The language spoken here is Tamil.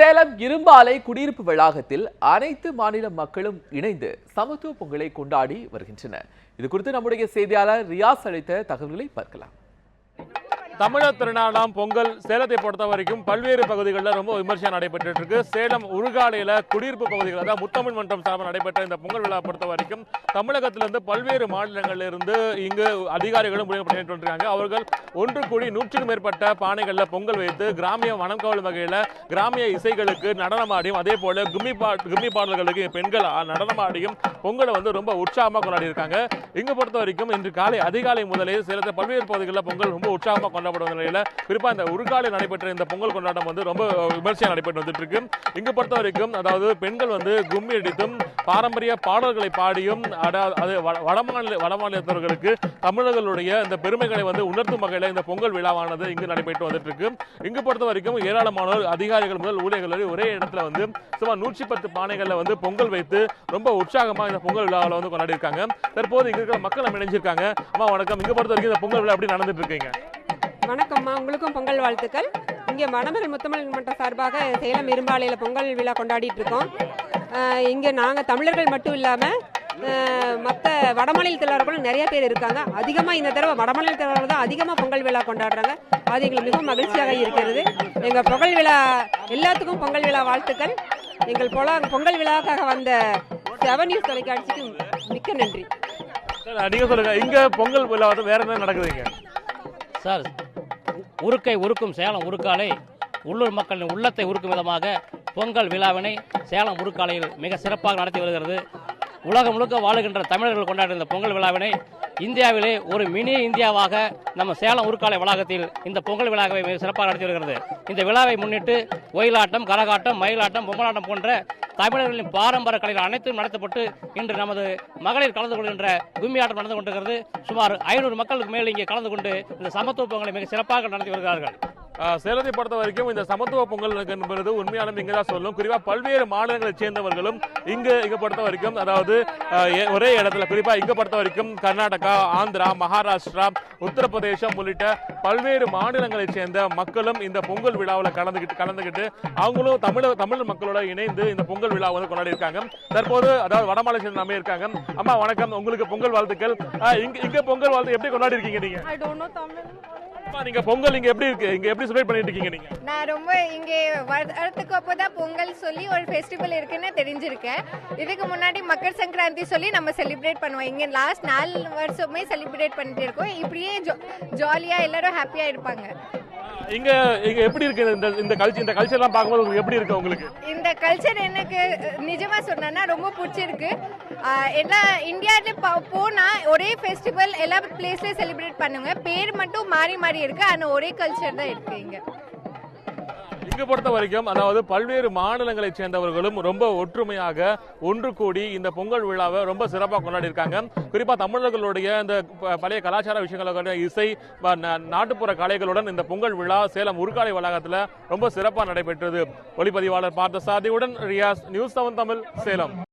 சேலம் இரும்பாலை குடியிருப்பு வளாகத்தில் அனைத்து மாநில மக்களும் இணைந்து சமத்துவ பொங்கலை கொண்டாடி வருகின்றனர். இது குறித்து நம்முடைய செய்தியாளர் ரியாஸ் அளித்த தகவல்களை பார்க்கலாம். தமிழர் திருநாளாம் பொங்கல் சேலத்தை பொறுத்த வரைக்கும் பல்வேறு பகுதிகளில் ரொம்ப விமர்சனம் நடைபெற்று இருக்கு. சேலம் உருகாலையில குடியிருப்பு பகுதிகள் அதாவது முத்தமிழ் மன்றம் சார்பில் நடைபெற்ற இந்த பொங்கல் விழா பொறுத்த வரைக்கும் தமிழகத்திலிருந்து பல்வேறு மாநிலங்களில் இருந்து இங்கு அதிகாரிகளும் பண்ணிட்டு வந்திருக்காங்க அவர்கள் ஒன்று கூடி நூற்றுக்கும் மேற்பட்ட பானைகளில் பொங்கல் வைத்து கிராமிய வனம் கவலும் வகையில் கிராமிய இசைகளுக்கு நடனமாடியும் அதே போல கும்மி பா கும்மி பாடல்களுக்கு பெண்கள் நடனமாடியும் பொங்கலை வந்து ரொம்ப உற்சாகமாக கொண்டாடி இருக்காங்க இங்கு பொறுத்த வரைக்கும் இன்று காலை அதிகாலை முதலே சேலத்தில் பல்வேறு பகுதிகளில் பொங்கல் ரொம்ப உற்சாகமாக கொண்டாடப்படும் நிலையில். குறிப்பாக இந்த உருக்காலில் நடைபெற்ற இந்த பொங்கல் கொண்டாட்டம் வந்து ரொம்ப விமர்சையாக நடைபெற்று வந்துட்டு இருக்கு இங்கு பொறுத்த வரைக்கும் அதாவது பெண்கள் வந்து கும்மி அடித்தும் பாரம்பரிய பாடல்களை பாடியும் அது வடமாநில வடமாநிலத்தவர்களுக்கு தமிழர்களுடைய இந்த பெருமைகளை வந்து உணர்த்தும் வகையில் இந்த பொங்கல் விழாவானது இங்கு நடைபெற்று வந்துட்டு இருக்கு இங்கு பொறுத்த வரைக்கும் ஏராளமானோர் அதிகாரிகள் முதல் ஊழியர்கள் வரை ஒரே இடத்துல வந்து சுமார் நூற்றி பத்து பானைகளில் வந்து பொங்கல் வைத்து ரொம்ப உற்சாகமாக இந்த பொங்கல் விழாவில் வந்து கொண்டாடி இருக்காங்க தற்போது இங்க இருக்கிற மக்கள் நம்ம இணைஞ்சிருக்காங்க. அம்மா வணக்கம். இங்க பொறுத்த வரைக்கும் இந்த பொங்கல் விழா எப்படி நடந்துட்டு இருக்கீங்க வணக்கம்மா. உங்களுக்கும் பொங்கல் வாழ்த்துக்கள். இங்கே மணமகள் முத்தமிழ் மன்றம் சார்பாக சேலம் இரும்பாலையில் பொங்கல் விழா கொண்டாடிட்டு இருக்கோம். இங்கே நாங்கள் தமிழர்கள் மட்டும் இல்லாமல் மற்ற வடமாநிலத்திலர்களும் நிறைய பேர் இருக்காங்க. அதிகமாக இந்த தடவை வடமாநிலத்திலர்கள் தான் அதிகமாக பொங்கல் விழா கொண்டாடுறாங்க. அது எங்களுக்கு மிகவும் மகிழ்ச்சியாக இருக்கிறது. எங்கள் பொங்கல் விழா எல்லாத்துக்கும் பொங்கல் விழா வாழ்த்துக்கள். எங்கள் பொல பொங்கல் விழாவுக்காக வந்த செவன் நியூஸ் தொலைக்காட்சிக்கு மிக்க நன்றி. சார், நீங்க சொல்லுங்க. இங்க பொங்கல் விழா வந்து வேற என்ன நடக்குதுங்க சார் உருக்கை உருக்கும் சேலம் உருக்காலை. உள்ளூர் மக்களின் உள்ளத்தை உருக்கும் விதமாக பொங்கல் விழாவினை சேலம் உருக்காலையில் மிக சிறப்பாக நடத்தி வருகிறது. உலகம் முழுக்க வாழுகின்ற தமிழர்கள் கொண்டாடுகிற இந்த பொங்கல் விழாவினை இந்தியாவிலே ஒரு மினி இந்தியாவாக நம்ம சேலம் உருக்காலை வளாகத்தில் இந்த பொங்கல் விழாவை மிக சிறப்பாக நடத்தி வருகிறது. இந்த விழாவை முன்னிட்டு ஒயிலாட்டம் கரகாட்டம் மயிலாட்டம் பொம்மலாட்டம் போன்ற தமிழர்களின் பாரம்பரிய கலைகள் அனைத்தும் நடத்தப்பட்டு இன்று நமது மகளிர் கலந்து கொள்கின்ற கும்மி ஆட்டம் நடந்து கொண்டிருக்கிறது. சுமார் ஐநூறு மக்களுக்கு மேல் இங்கே கலந்து கொண்டு இந்த சமத்துவ பொங்கலை மிக சிறப்பாக நடத்தி வருகிறார்கள். சேலத்தை பொறுத்த வரைக்கும் இந்த சமத்துவ பொங்கல் என்பது உண்மையாலும் இங்கே தான் சொல்லும். குறிப்பா பல்வேறு மாநிலங்களை சேர்ந்தவர்களும் இங்கு இங்க பொறுத்த வரைக்கும் அதாவது ஒரே இடத்துல குறிப்பா இங்க பொறுத்த வரைக்கும் கர்நாடகா ஆந்திரா மகாராஷ்டிரா உத்தரப்பிரதேசம் உள்ளிட்ட பல்வேறு மாநிலங்களை சேர்ந்த மக்களும் இந்த பொங்கல் விழாவில் கலந்துகிட்டு கலந்துகிட்டு அவங்களும் தமிழ தமிழ் மக்களோட இணைந்து இந்த பொங்கல் விழா வந்து கொண்டாடி இருக்காங்க தற்போது அதாவது வடமாநில சேர்ந்த நம்ம இருக்காங்க. அம்மா வணக்கம். உங்களுக்கு பொங்கல் வாழ்த்துக்கள். இங்க இங்க பொங்கல் வாழ்த்து எப்படி கொண்டாடி இருக்கீங்க நீங்க? I don't know Tamil. அம்மா, நீங்க பொங்கல் இங்க எப்படி இருக்கு? இங்க எப்படி செலிப்ரேட் பண்ணிட்டு இருக்கீங்க நீங்க? நான் ரொம்ப இங்கே வரத்துக்கு அப்போதான் பொங்கல் சொல்லி ஒரு ஃபெஸ்டிவல் இருக்குன்னு தெரிஞ்சிருக்கேன். இதுக்கு முன்னாடி மக்கர் சங்கராந்தி சொல்லி நம்ம செலிப்ரேட் பண்ணுவோம். இங்கே லாஸ்ட் நாலு வருஷமே செலிப்ரேட் பண்ணிட்டு இருக்கோம். இப்படியே ஜாலியாக எல்லாரும் ஹாப்பியாக இருப்பாங்க இங்க இங்க எப்படி இருக்கு இந்த இந்த கல்ச்சர் இந்த கல்ச்சர் எல்லாம் பார்க்கும்போது உங்களுக்கு எப்படி இருக்கு உங்களுக்கு? இந்த கல்ச்சர் எனக்கு நிஜமா சொன்னா ரொம்ப பிடிச்சிருக்கு. எல்லா இந்தியாவில போனா ஒரே ஃபெஸ்டிவல் எல்லா பிளேஸ்லயும் செலிப்ரேட் பண்ணுங்க. பேர் மட்டும் மாறி மாறி இருக்கு. ஆனால் ஒரே கல்ச்சர் தான் இருக்கு இங்க. இங்க பொறுத்த வரைக்கும் அதாவது பல்வேறு மாநிலங்களைச் சேர்ந்தவர்களும் ரொம்ப ஒற்றுமையாக ஒன்று கூடி இந்த பொங்கல் விழாவை ரொம்ப சிறப்பாக கொண்டாடி இருக்காங்க குறிப்பா தமிழர்களுடைய இந்த ப- பழைய கலாச்சார விஷயங்களோட இசை நாட்டுப்புற கலைகளுடன் இந்த பொங்கல் விழா சேலம் உருக்காலை வளாகத்தில் ரொம்ப சிறப்பாக நடைபெற்றது. ஒளிப்பதிவாளர் பார்த்த சாதியுடன் ரியாஸ் நியூஸ் செவன் தமிழ் சேலம்.